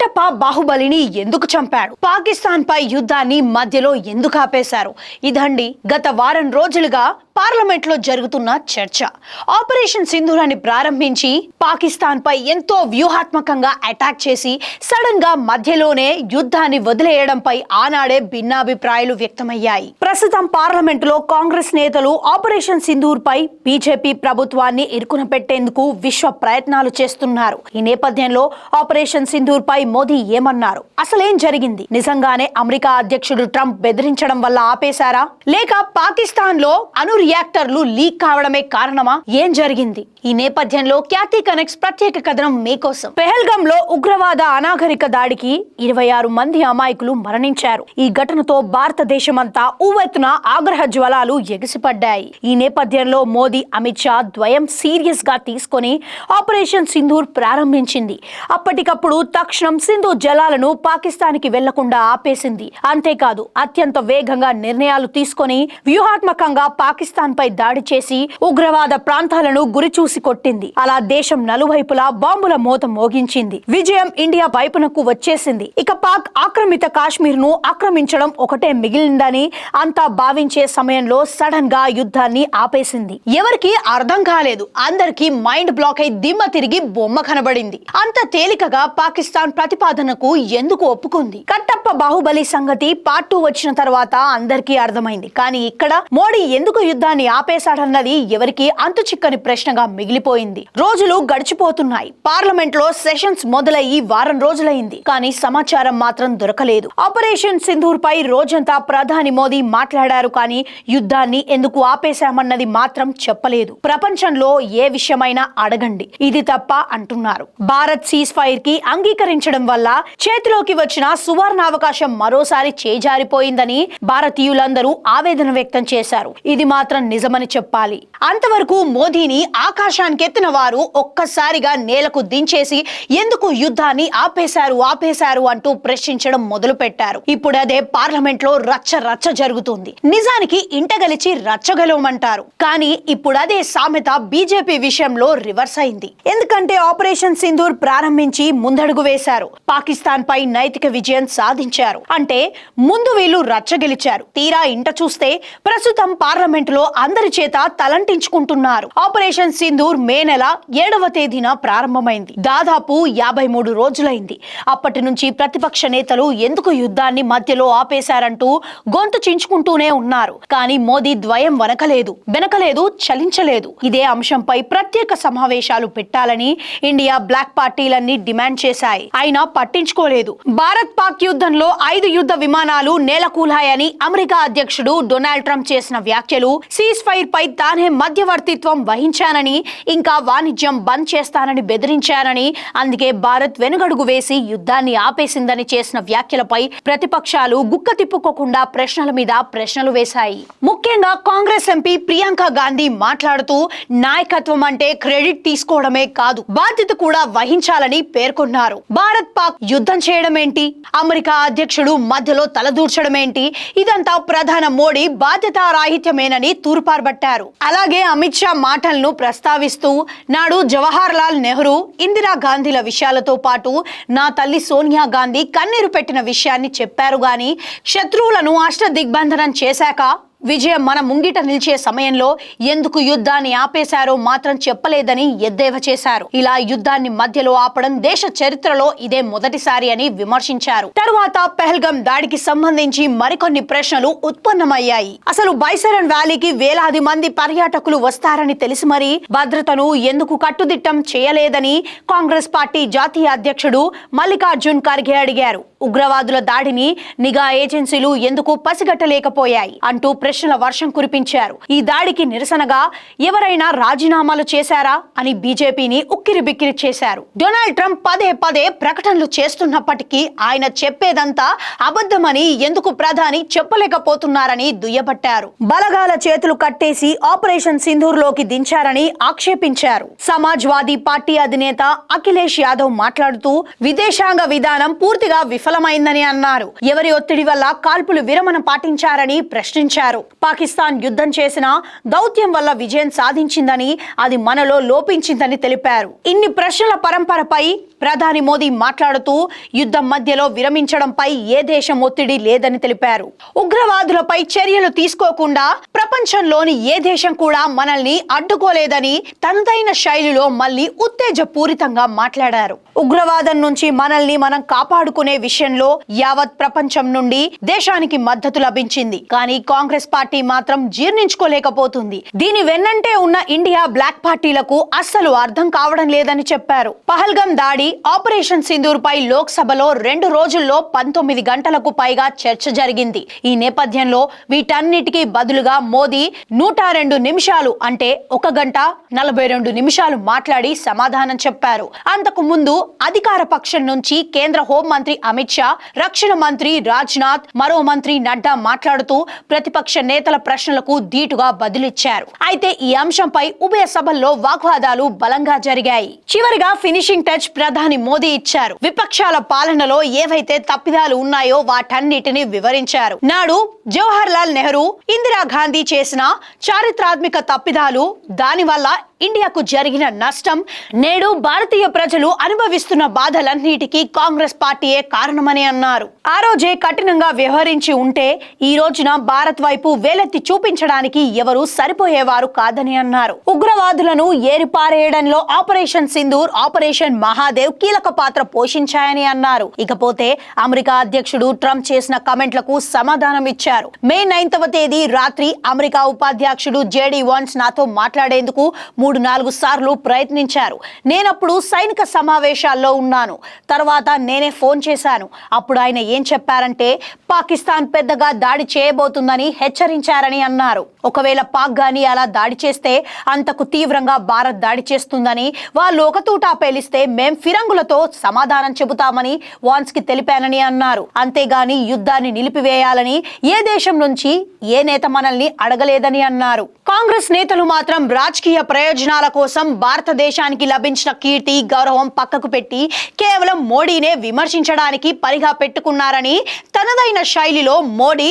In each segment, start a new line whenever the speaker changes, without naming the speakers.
కట్టప్ప బాహుబలిని ఎందుకు చంపాడు? పాకిస్తాన్ పై యుద్ధాన్ని మధ్యలో ఎందుకు ఆపేశారు? ఇదండి గత వారం రోజులుగా పార్లమెంట్లో జరుగుతున్న చర్చ. ఆపరేషన్ సింధురాన్ని ప్రారంభించి పాకిస్తాన్ పై ఎంతో వ్యూహాత్మకంగా అటాక్ చేసి సడన్గా మధ్యలోనే యుద్ధాన్ని వదిలేయడంపై ఆనాడే భిన్నాభిప్రాయాలు వ్యక్తమయ్యాయి. ప్రస్తుతం పార్లమెంట్లో కాంగ్రెస్ నేతలు ఆపరేషన్ సింధూర్ పై బీజేపీ ప్రభుత్వాన్ని ఇరుకున పెట్టేందుకు విశ్వ ప్రయత్నాలు చేస్తున్నారు. ఈ నేపథ్యంలో ఆపరేషన్ సింధూర్ పై మోదీ ఏమన్నారు? అసలేం జరిగింది? నిజంగానే అమెరికా అధ్యక్షుడు ట్రంప్ బెదిరించడం వల్ల ఆపేశారా? లేక పాకిస్తాన్లో అణు రియాక్టర్లు లీక్ కావడమే కారణమా? ఏం జరిగింది? ఈ నేపథ్యంలో ఖ్యాతి కనెక్ట్స్ ప్రత్యేక కథనం మీకోసం. పెహల్గం లో ఉగ్రవాద అనాగరిక దాడికి ఇరవై ఆరు మంది అమాయకులు మరణించారు. ఈ ఘటనతో భారతదేశమంతా ఉవ్వెత్తున ఆగ్రహ జ్వలాలు ఎగిసిపడ్డాయి. ఈ నేపథ్యంలో మోదీ అమిత్ షా ద్వయం సీరియస్గా తీసుకొని ఆపరేషన్ సింధూర్ ప్రారంభించింది. అప్పటికప్పుడు తక్షణం సింధు జలాలను పాకిస్తాన్కి వెళ్ళకుండా ఆపేసింది. అంతేకాదు అత్యంత వేగంగా నిర్ణయాలు తీసుకొని వ్యూహాత్మకంగా పాకిస్తాన్ పై దాడి చేసి ఉగ్రవాద ప్రాంతాలను గురిచూసి కొట్టింది. అలా దేశం నలువైపులా బాంబుల మోత మోగించింది. విజయం ఇండియా వైపునకు వచ్చేసింది. ఇక పాక్ ఆక్రమిత కాశ్మీర్ను ఆక్రమించడం ఒకటే మిగిలిందని అంతా భావించే సమయంలో సడన్గా యుద్ధాన్ని ఆపేసింది. ఎవరికి అర్థం కాలేదు. అందరికి మైండ్ బ్లాక్ అయి దిమ్మ తిరిగి బొమ్మ కనబడింది. అంత తేలికగా పాకిస్తాన్ ప్రతిపాదనకు ఎందుకు ఒప్పుకుంది? కట్టప్ప బాహుబలి సంగతి పార్ట్ టూ వచ్చిన తర్వాత అందరికీ అర్థమైంది. కానీ ఇక్కడ మోడీ ఎందుకు యుద్ధాన్ని ఆపేశాడన్నది ఎవరికి అంతు చిక్కని ప్రశ్నగా మిగిలిపోయింది. రోజులు గడిచిపోతున్నాయి. పార్లమెంట్లో సెషన్స్ మొదలయ్యి వారం రోజులైంది. కానీ సమాచారం మాత్రం దొరకలేదు. ఆపరేషన్ సింధూర్ పై రోజంతా ప్రధాని మోదీ మాట్లాడారు కానీ యుద్ధాన్ని ఎందుకు ఆపేశామన్నది మాత్రం చెప్పలేదు. ప్రపంచంలో ఏ విషయమైనా అడగండి. ఇది తప్ప అంటున్నారు. భారత్ సీజ్ ఫైర్కి అంగీకరించడం వల్ల చేతిలోకి వచ్చిన సువర్ణావకాశం మరోసారి చేజారిపోయిందని భారతీయులందరూ ఆవేదన వ్యక్తం చేశారు. ఇది మాత్రం నిజమని చెప్పాలి. అంతవరకు మోదీని ఆకాశానికెత్తిన వారు ఒక్కసారిగా నేలకు దించేసి ఎందుకు యుద్ధాన్ని ఆపేశారు ఆపేశారు అంటూ ప్రశ్నించడం మొదలు పెట్టారు ఇప్పుడు అదే పార్లమెంట్లో రచ్చ రచ్చ జరుగుతుంది. నిజానికి ఇంటగలిచి రచ్చగలవమంటారు. కానీ ఇప్పుడు అదే సామెత బీజేపీ విషయంలో రివర్స్ అయింది. ఎందుకంటే ఆపరేషన్ సింధూర్ ప్రారంభించి ముందడుగు వేశారు. పాకిస్తాన్ పై నైతిక విజయం సాధించారు. అంటే ముందు వీళ్ళు రచ్చ గెలిచారు. తీరా ఇంట చూస్తే ప్రస్తుతం పార్లమెంట్ లో అందరి చేత తలంటించుకుంటున్నారు. ఆపరేషన్ సింధూర్ మే నెల ఏడవ తేదీన ప్రారంభమైంది. దాదాపు యాభై మూడు రోజులైంది. అప్పటి నుంచి ప్రతిపక్ష నేతలు ఎందుకు యుద్ధాన్ని మధ్యలో ఆపేశారంటూ గొంతు చించుకుంటూనే ఉన్నారు. కానీ మోదీ ద్వయం వనకలేదు వెనకలేదు చలించలేదు. ఇదే అంశంపై ప్రత్యేక సమావేశాలు పెట్టాలని ఇండియా బ్లాక్ పార్టీలన్నీ డిమాండ్ చేశాయి. అయినా పట్టించుకోలేదు. భారత్ పాక్ యుద్ధంలో ఐదు యుద్ధ విమానాలు నేలకూలాయని అమెరికా అధ్యక్షుడు డొనాల్డ్ ట్రంప్ చేసిన వ్యాఖ్యలు సీజ్ ఫైర్ పై తానే మధ్యవర్తిత్వం వహించానని ఇంకా వాణిజ్యం బంద్ చేస్తానని బెదిరించానని అందుకే భారత్ వెనుగడుగు వేసి యుద్ధాన్ని ఆపేసిందని చేసిన వ్యాఖ్యలపై ప్రతిపక్షాలు గుక్క తిప్పుకోకుండా ప్రశ్నల మీద ప్రశ్నలు వేశాయి. ముఖ్యంగా కాంగ్రెస్ ఎంపీ ప్రియాంక గాంధీ మాట్లాడుతూ నాయకత్వం అంటే క్రెడిట్ తీసుకోవడమే కాదు బాధ్యత కూడా వహించాలని పేర్కొన్నారు. భారత్ పాక్ యుద్ధం చేయడం ఏంటి? అమెరికా అధ్యక్షుడు మధ్యలో తలదూర్చడం ఏంటి? ఇదంతా ప్రధాన మోడీ బాధ్యతారాహిత్యమేనని తూర్పారబట్టారు అలాగే అమిత్ షా మాటలను ప్రస్తావిస్తూ నాడు జవహర్ లాల్ నెహ్రూ ఇందిరా గాంధీల విషయాలతో పాటు నా తల్లి సోనియా గాంధీ కన్నీరు పెట్టిన విషయాన్ని చెప్పారు గాని శత్రువులను అష్ట దిగ్బంధనం చేశాక విజయం మన ముంగిట నిలిచే సమయంలో ఎందుకు యుద్ధాన్ని ఆపేశారో మాత్రం చెప్పలేదని ఎద్దేవా చేశారు. ఇలా యుద్ధాన్ని మధ్యలో ఆపడం దేశ చరిత్రలో ఇదే మొదటిసారి అని విమర్శించారు. తరువాత పెహల్గం దాడికి సంబంధించి మరికొన్ని ప్రశ్నలు ఉత్పన్నమయ్యాయి. అసలు బైసరన్ వ్యాలీకి వేలాది మంది పర్యాటకులు వస్తారని తెలిసి మరి భద్రతను ఎందుకు కట్టుదిట్టం చేయలేదని కాంగ్రెస్ పార్టీ జాతీయ అధ్యక్షుడు మల్లికార్జున్ ఖర్గే అడిగారు. ఉగ్రవాదుల దాడిని నిఘా ఏజెన్సీలు ఎందుకు పసిగట్టలేకపోయాయి అంటూ ప్రశ్నల వర్షం కురిపించారు. ఈ దాడికి నిరసనగా ఎవరైనా రాజీనామాలు చేశారా? అని బీజేపీని ఉక్కిరి బిక్కిరి చేశారు. డొనాల్డ్ ట్రంప్ పదే పదే ప్రకటనలు చేస్తున్నప్పటికీ ఆయన చెప్పేదంతా అబద్ధమని ఎందుకు ప్రధాని చెప్పలేకపోతున్నారని దుయ్యబట్టారు. బలగాల చేతులు కట్టేసి ఆపరేషన్ సింధూర్లోకి దించారని ఆక్షేపించారు. సమాజ్వాదీ పార్టీ అధినేత అఖిలేష్ యాదవ్ మాట్లాడుతూ విదేశాంగ విధానం పూర్తిగా విఫలమైందని అన్నారు. ఎవరి ఒత్తిడి వల్ల కాల్పులు విరమణ పాటించారని ప్రశ్నించారు. పాకిస్తాన్ యుద్ధం చేసిన దౌత్యం వల్ల విజయం సాధించిందని అది మనలో లోపించిందని తెలిపారు. ఇన్ని ప్రశ్నల పరంపరపై ప్రధాని మోదీ మాట్లాడుతూ యుద్ధం మధ్యలో విరమించడంపై ఏ దేశం ఒత్తిడి లేదని తెలిపారు. ఉగ్రవాదులపై చర్యలు తీసుకోకుండా ప్రపంచంలోని ఏ దేశం కూడా మనల్ని అడ్డుకోలేదని తనదైన శైలిలో మళ్ళీ ఉత్తేజపూరితంగా మాట్లాడారు. ఉగ్రవాదం నుంచి మనల్ని మనం కాపాడుకునే విషయంలో యావత్ ప్రపంచం నుండి దేశానికి మద్దతు లభించింది. కానీ కాంగ్రెస్ పార్టీ మాత్రం జీర్ణించుకోలేకపోతుంది. దీని వెన్నంటే ఉన్న ఇండియా బ్లాక్ పార్టీలకు అస్సలు అర్థం కావడం లేదని చెప్పారు. పహల్గం దాడి ఆపరేషన్ సింధూర్పై లోక్సభలో రెండు రోజుల్లో పంతొమ్మిది గంటలకు పైగా చర్చ జరిగింది. ఈ నేపథ్యంలో వీటన్నిటికీ బదులుగా మోదీ నూట రెండు నిమిషాలు అంటే ఒక గంట నలభై రెండు నిమిషాలు మాట్లాడి సమాధానం చెప్పారు. అంతకు ముందు అధికార పక్షం నుంచి కేంద్ర హోంమంత్రి అమిత్ షా రక్షణ మంత్రి రాజ్నాథ్ మరో మంత్రి నడ్డా మాట్లాడుతూ ప్రతిపక్ష నేతల ప్రశ్నలకు ధీటుగా బదులిచ్చారు. అయితే ఈ అంశంపై ఉభయ సభల్లో వాగ్వాదాలు బలంగా జరిగాయి. చివరిగా ఫినిషింగ్ టచ్ ప్రధాన మోదీ ఇచ్చారు. విపక్షాల పాలనలో ఏవైతే తప్పిదాలు ఉన్నాయో వాటన్నిటిని వివరించారు. నాడు జవహర్ లాల్ నెహ్రూ ఇందిరాగాంధీ చేసిన చారిత్రాత్మక తప్పిదాలు దానివల్ల ఇండియాకు జరిగిన నష్టం నేడు భారతీయ ప్రజలు అనుభవిస్తున్న బాధలన్నిటికీ కాంగ్రెస్ పార్టీయే కారణమని అన్నారు. ఆ రోజే కఠినంగా వ్యవహరించి ఉంటే ఈ రోజున భారత్ వైపు వేలెత్తి చూపించడానికి ఎవరు సరిపోయేవారు కాదని అన్నారు. ఉగ్రవాదులను ఏరిపారేయడంలో ఆపరేషన్ సింధూర్ ఆపరేషన్ మహాదేవ్ కీలక పాత్ర పోషించాయని అన్నారు. ఇకపోతే అమెరికా అధ్యక్షుడు ట్రంప్ చేసిన కమెంట్లకు సమాధానం ఇచ్చారు. మే నైన్తవ తేదీ రాత్రి అమెరికా ఉపాధ్యక్షుడు జేడీ వాన్స్ నాతో మాట్లాడేందుకు మూడు నాలుగు సార్లు ప్రయత్నించారు. నేనప్పుడు సైనిక సమావేశాల్లో ఉన్నాను. తర్వాత నేనే ఫోన్ చేశాను. అప్పుడు ఆయన ఏం చెప్పారంటే పాకిస్తాన్ పెద్దగా దాడి చేయబోతుందని హెచ్చరించారని అన్నారు. ఒకవేళ పాక్ గాని అలా దాడి చేస్తే అంతకు తీవ్రంగా భారత్ దాడి చేస్తుందని వాళ్ళు ఒకతూటా పేలిస్తే మేం ఫిరంగులతో సమాధానం చెబుతామని వాన్స్కి తెలిపానని అన్నారు. అంతేగాని యుద్ధాన్ని నిలిపివేయాలని ఏ దేశం నుంచి ఏ నేత మనల్ని అడగలేదని అన్నారు. కాంగ్రెస్ నేతలు మాత్రం రాజకీయ ప్రయోజనాల కోసం భారతదేశానికి లభించిన కీర్తి గౌరవం పక్కకు పెట్టి కేవలం మోడీనే విమర్శించడానికి పరిగా పెట్టుకున్నారని తనదైన శైలిలో మోడీ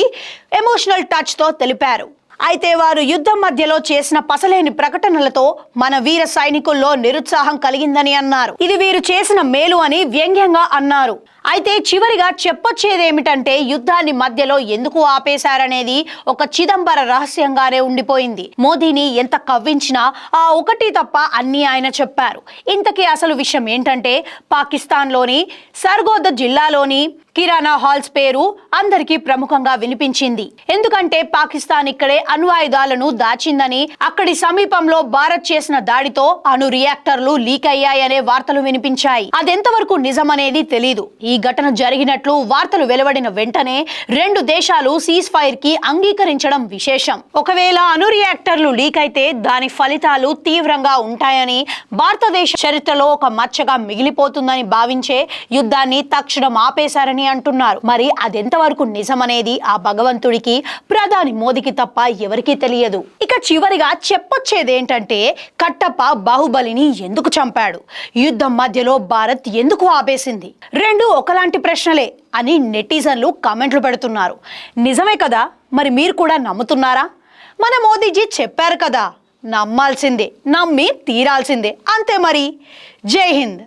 ఎమోషనల్ టచ్తో తెలిపారు. అయితే వారు యుద్ధం మధ్యలో చేసిన పసలేని ప్రకటనలతో మన వీర సైనికుల్లో నిరుత్సాహం కలిగిందని అన్నారు. ఇది వీరు చేసిన మేలు అని వ్యంగ్యంగా అన్నారు. అయితే చివరిగా చెప్పొచ్చేదేమిటంటే యుద్ధాన్ని మధ్యలో ఎందుకు ఆపేశారనేది ఒక చిదంబర రహస్యంగానే ఉండిపోయింది. మోదీని ఎంత కవ్వించినా ఆ ఒకటి తప్ప అన్ని ఆయన చెప్పారు. ఇంతకీ అసలు విషయం ఏంటంటే పాకిస్తాన్లోని సర్గోద జిల్లాలోని కిరాణా హాల్స్ పేరు అందరికీ ప్రముఖంగా వినిపించింది. ఎందుకంటే పాకిస్తాన్ ఇక్కడే అణ్వాయుధాలను దాచిందని అక్కడి సమీపంలో భారత్ చేసిన దాడితో అణు రియాక్టర్లు లీక్ అయ్యాయనే వార్తలు వినిపించాయి. అదెంతవరకు నిజమనేది తెలీదు. ఈ ఘటన జరిగినట్లు వార్తలు వెలువడిన వెంటనే రెండు దేశాలు సీజ్ ఫైర్కి అంగీకరించడం విశేషం. ఒకవేళ అణు రియాక్టర్లు లీక్ అయితే దాని ఫలితాలు తీవ్రంగా ఉంటాయని భారతదేశ చరిత్రలో ఒక మచ్చగా మిగిలిపోతుందని భావించే యుద్ధాన్ని తక్షణం ఆపేశారని అంటున్నారు. మరి అదెంతవరకు నిజమనేది ఆ భగవంతుడికి ప్రధాని మోదీకి తప్ప ఎవరికీ తెలియదు. ఇక చివరిగా చెప్పొచ్చేది ఏంటంటే కట్టప్ప బాహుబలిని ఎందుకు చంపాడు? యుద్ధం మధ్యలో భారత్ ఎందుకు ఆపేసింది? రెండు ఒకలాంటి ప్రశ్నలే అని నెటిజన్లు కామెంట్లు పెడుతున్నారు. నిజమే కదా? మరి మీరు కూడా నమ్ముతున్నారా? మన మోదీజీ చెప్పారు కదా నమ్మాల్సిందే నమ్మి తీరాల్సిందే. అంతే మరి. జై హింద్.